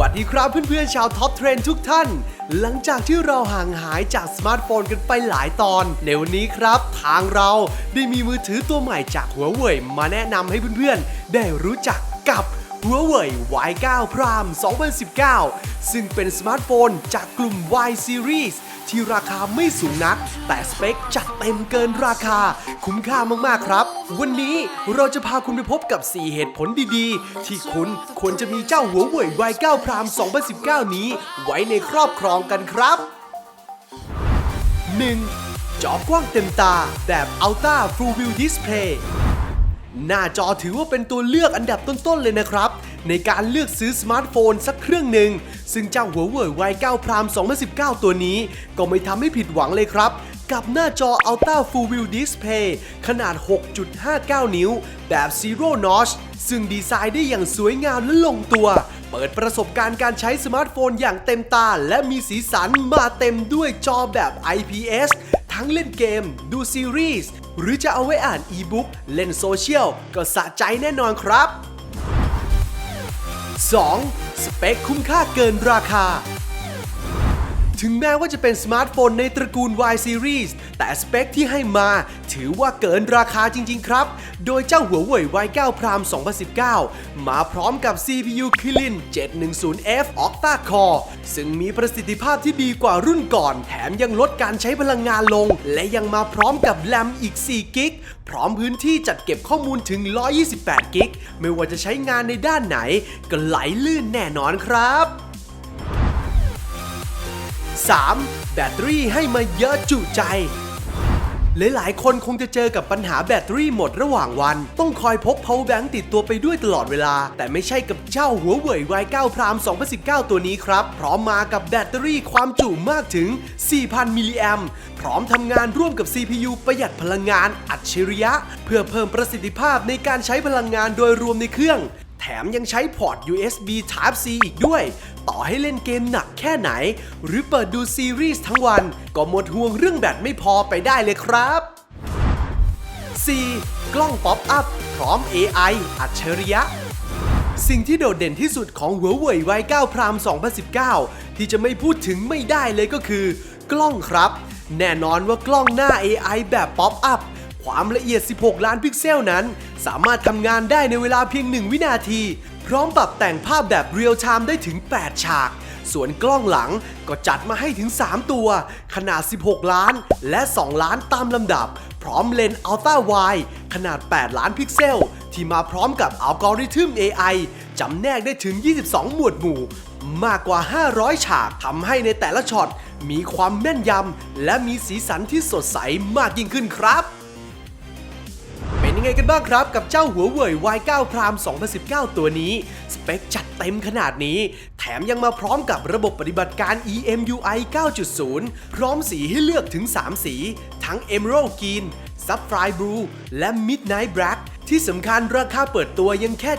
วัสดีครับเพื่อนๆชาวท็อปเทรนทุกท่าน หลังจากที่เราห่างหายจากสมาร์ทโฟนกันไปหลายตอน ในวันนี้ครับ ทางเราได้มีมือถือตัวใหม่จากหัวเว่ยมาแนะนำให้เพื่อนๆ ได้รู้จักกับหัวเว่ย Y9 Prime 2019 ซึ่งเป็นสมาร์ทโฟนจากกลุ่ม Y Series ที่ราคาไม่สูงนัก แต่สเปคจัดเต็มเกินราคา คุ้มค่ามากๆครับ วันนี้เราจะพาคุณไปพบกับ 4 เหตุผลดีๆ ที่คุณควรจะมีเจ้าหัวเว่ย Y9 Prime 2019 นี้ ไว้ในครอบครองกันครับ 1. จอกว้างเต็มตาแบบ Ultra Full View Display หน้าจอถือว่าเป็นตัวเลือกอันดับต้นๆเลยนะครับ ในการเลือกซื้อสมาร์ทโฟนสักเครื่องหนึ่ง ซึ่งเจ้าหัวเว่ย Y9 Prime 2019 ตัวนี้ ก็ไม่ทำให้ผิดหวังเลยครับ กับหน้าจอ Ultra Full View Display ขนาด 6.59 นิ้ว แบบ Zero Notch ซึ่งดีไซน์ได้อย่างสวยงามและลงตัว เปิดประสบการณ์การใช้สมาร์ทโฟนอย่างเต็มตา และมีสีสันมาเต็มด้วยจอแบบ IPS ทั้งเล่นเกม ดูซีรีส์ หรือจะเอาไว้อ่านอีบุ๊กเล่นโซเชียล ก็สะใจแน่นอนครับ 2. สเปคคุ้มค่าเกินราคา ถึงแม้ว่าจะเป็นสมาร์ทโฟนในตระกูล Y Series แต่สเปคที่ให้มา ถือว่าเกินราคาจริง ๆ ครับ โดยเจ้าหัวเว่ย Y9 Prime 2019 มาพร้อมกับ CPU Kirin 710F Octa Core ซึ่งมีประสิทธิภาพที่ดีกว่ารุ่นก่อน แถมยังลดการใช้พลังงานลง และยังมาพร้อมกับแรมอีก 4 กิก พร้อมพื้นที่จัดเก็บข้อมูลถึง 128 กิก ไม่ว่าจะใช้งานในด้านไหน ก็ไหลลื่นแน่นอนครับ 3. แบตเตอรี่ให้มาเยอะจุใจหลาย ๆ คนคงจะเจอกับปัญหาแบตเตอรี่หมดระหว่างวัน ต้องคอยพก power bank ติดตัวไปด้วยตลอดเวลา แต่ไม่ใช่กับเจ้าหัวเว่ย Y9 Prime 2019 ตัวนี้ครับ พร้อมมากับแบตเตอรี่ความจุมากถึง 4,000 มิลลิแอมพร้อมทำงานร่วมกับ CPU ประหยัดพลังงานอัจฉริยะ เพื่อเพิ่มประสิทธิภาพในการใช้พลังงานโดยรวมในเครื่อง แถมยังใช้พอร์ต USB Type C อีกด้วย ต่อให้เล่นเกมหนักแค่ไหน หรือเปิดดูซีรีส์ทั้งวัน ก็หมดห่วงเรื่องแบตไม่พอไปได้เลยครับ 4. กล้องป๊อปอัพ พร้อม AI อัจฉริยะสิ่งที่โดดเด่นที่สุดของหัวเว่ย Y9 Prime 2019 ที่จะไม่พูดถึงไม่ได้เลยก็คือ กล้องครับ แน่นอนว่ากล้องหน้า AI แบบป๊อปอัพ ความละเอียด 16 ล้านพิกเซลนั้น สามารถทำงานได้ในเวลาเพียง 1 วินาที พร้อมปรับแต่งภาพแบบเรียลไทม์ได้ถึง 8 ฉาก ส่วนกล้องหลังก็จัดมาให้ถึง 3 ตัว ขนาด 16 ล้าน และ 2 ล้านตามลำดับ พร้อมเลนส์อัลตร้าไวขนาด 8 ล้านพิกเซล ที่มาพร้อมกับอัลกอริทึม AI จำแนกได้ถึง 22 หมวดหมู่ มากกว่า 500 ฉากทำให้ในแต่ละช็อตมีความแม่นยำและมีสีสันที่สดใสมากยิ่งขึ้นครับ ยังไงกันบ้างครับ กับเจ้าหัวเว่ย Y9 Prime 2019 ตัวนี้ สเปคจัดเต็มขนาดนี้ แถมยังมาพร้อมกับระบบปฏิบัติการ EMUI 9.0 พร้อมสีให้เลือกถึง 3 สี ทั้ง Emerald Green Sapphire Blue และ Midnight Black ที่สำคัญราคาเปิดตัวยังแค่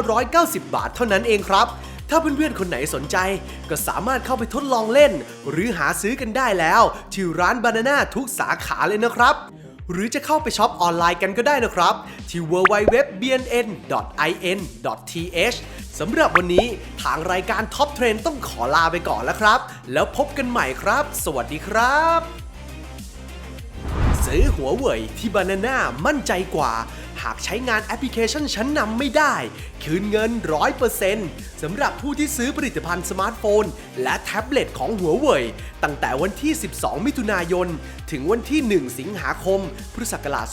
7,990 บาทเท่านั้นเองครับถ้าเพื่อนๆ คนไหนสนใจ ก็สามารถเข้าไปทดลองเล่น หรือหาซื้อกันได้แล้ว ที่ร้านบานาน่าทุกสาขาเลยนะครับ หรือจะเข้าไปช็อปออนไลน์กันก็ได้นะครับ ที่ www.bnn.in.th สำหรับวันนี้ทางรายการท็อปเทรนต้องขอลาไปก่อนแล้วครับ แล้วพบกันใหม่ครับ สวัสดีครับ ซื้อหัวเว่ยที่บานาน่ามั่นใจกว่า หากใช้งานแอปพลิเคชันชั้นนำไม่ได้ คืนเงิน 100%สำหรับผู้ที่ซื้อผลิตภัณฑ์สมาร์ทโฟน และแท็บเล็ตของหัวเว่ยตั้งแต่วันที่ 12 มิถุนายน ถึงวันที่ 1 สิงหาคม พุทธศักราช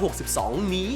2562 นี้